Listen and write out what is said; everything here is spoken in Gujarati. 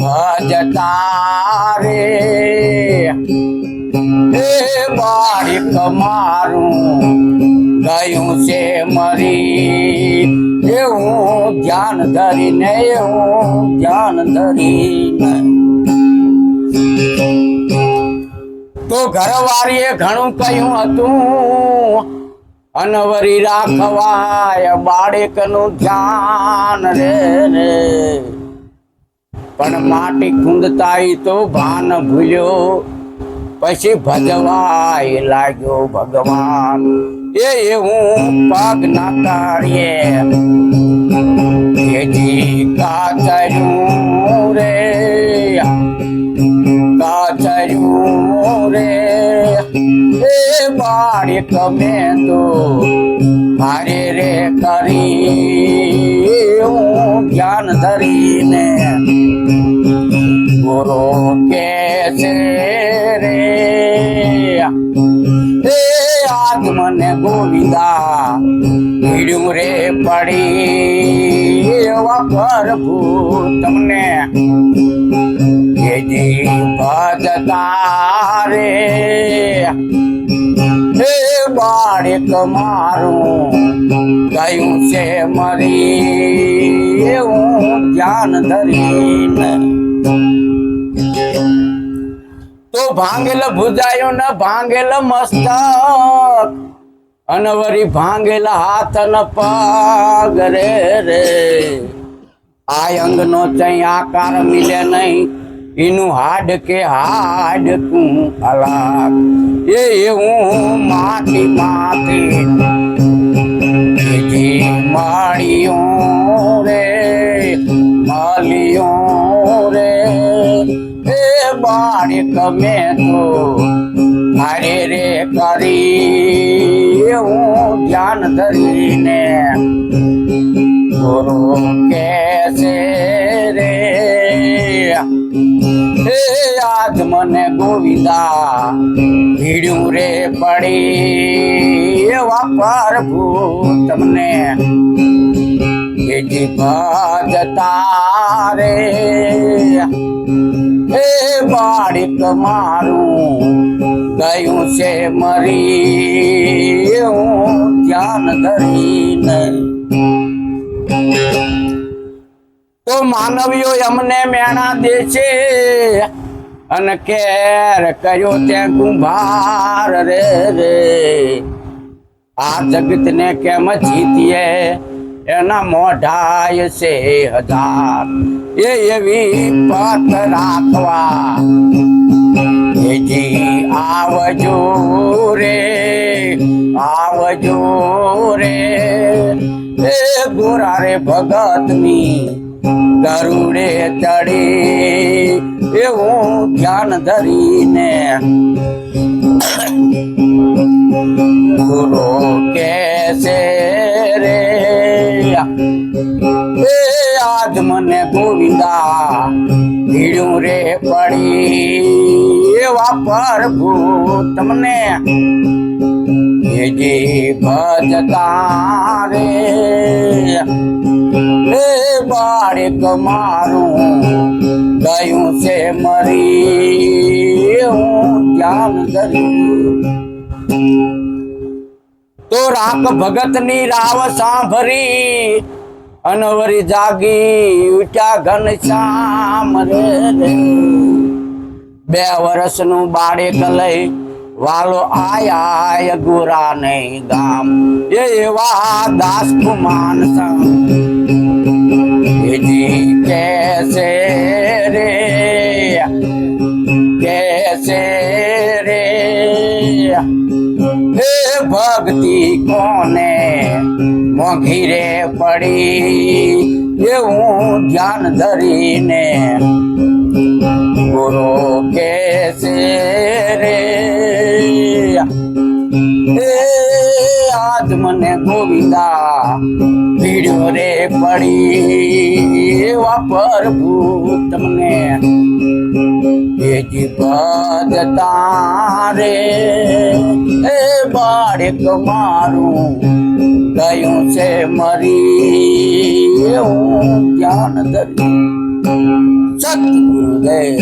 ભજતા રે એ બાળક મારું, ગયું છે મરી. એવું ધ્યાન ધરીને એવું ધ્યાન ધરીને. તો ઘરવાળીએ ઘણું કહ્યું હતું અનવરી રાખવાય બાળકનું ધ્યાન રે રે. પણ માટી ખૂંદતાઈ તો ભાન ભૂલ્યો. પછી ભજવાય લાગ્યો ભગવાન. એ હું પગ ના કાઢીએ એજી રે. બાળક મેં તો મારે રે કરી ધ્યાન ધરીને ગુરુ કે છે રે? રે આત્મને ગોવિંદા ભીડ્યું રે પડી, એવા પ્રભુ તમને ભજતા રે હે બાળક મારું. ગયું છે મરી, એવું ધ્યાન ધરીને. તો ભાંગેલ ભુજાયો ને ભાંગેલ મસ્તક, અનવરી ભાંગેલ હાથ ન પગ રે રે. આ અંગ નો ચઈ આકાર મિલે નહીં એનું હાડ કે હાડ તું અલાક એ એવું માટી બીજી માળીઓ રે માલિયો રે. એ બાળક મેં તો મારે રે કરી હું ધ્યાન ધરીને ગુરુ કે ગોવિંદા ભીડ્યું રે પડી એવા પ્રભુ તમને એજી ભજતા રે એ બાળક મારું ગયું છે મરી. હું ધ્યાન ધરીને. તો માનવીઓ અમને મેણા દે છે. અને કેર કર્યો તે કુંભાર રે રે. આ જગત ને કેમ જીતીએ? એના મોઢાય છે હજાર. એ એવી પત રાખવા. એજી આવજો રે આવજો રે. એ ગોરા રે ભગતની ગરુડે ચડી એવું ધ્યાન ધરીને ગુરુ કે છે રે, એ આજ મને ગોવિંદા ભીડું રે પડી. એવા પ્રભુ તમને ભજતા રે બાળક મારું ગયું છે મરી, હું ધ્યાન ધર્યું તો રાક ભગતની રાવ સાંભળી, અનવરી જાગી, ઉઠ્યા ઘન શ્યામ રે બે વર્ષનું બાળક લઈ વાલો આયા ગોરા નહીં ગામ એવા દાસ કુમાન એજી કેસે રે કેસે રે. હે ભક્તિ કોને મોઘી રે પડી? એવું ધ્યાન ધરીને ગુરુ કે છે રે પ્રભુ તમને? એજી ભજતા તારે, એ બાળક મારું ગયું છે મરી? હું ધ્યાન ધરી સતગુરુદેવ